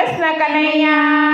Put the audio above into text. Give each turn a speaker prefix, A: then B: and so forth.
A: Krishna Kanaiya.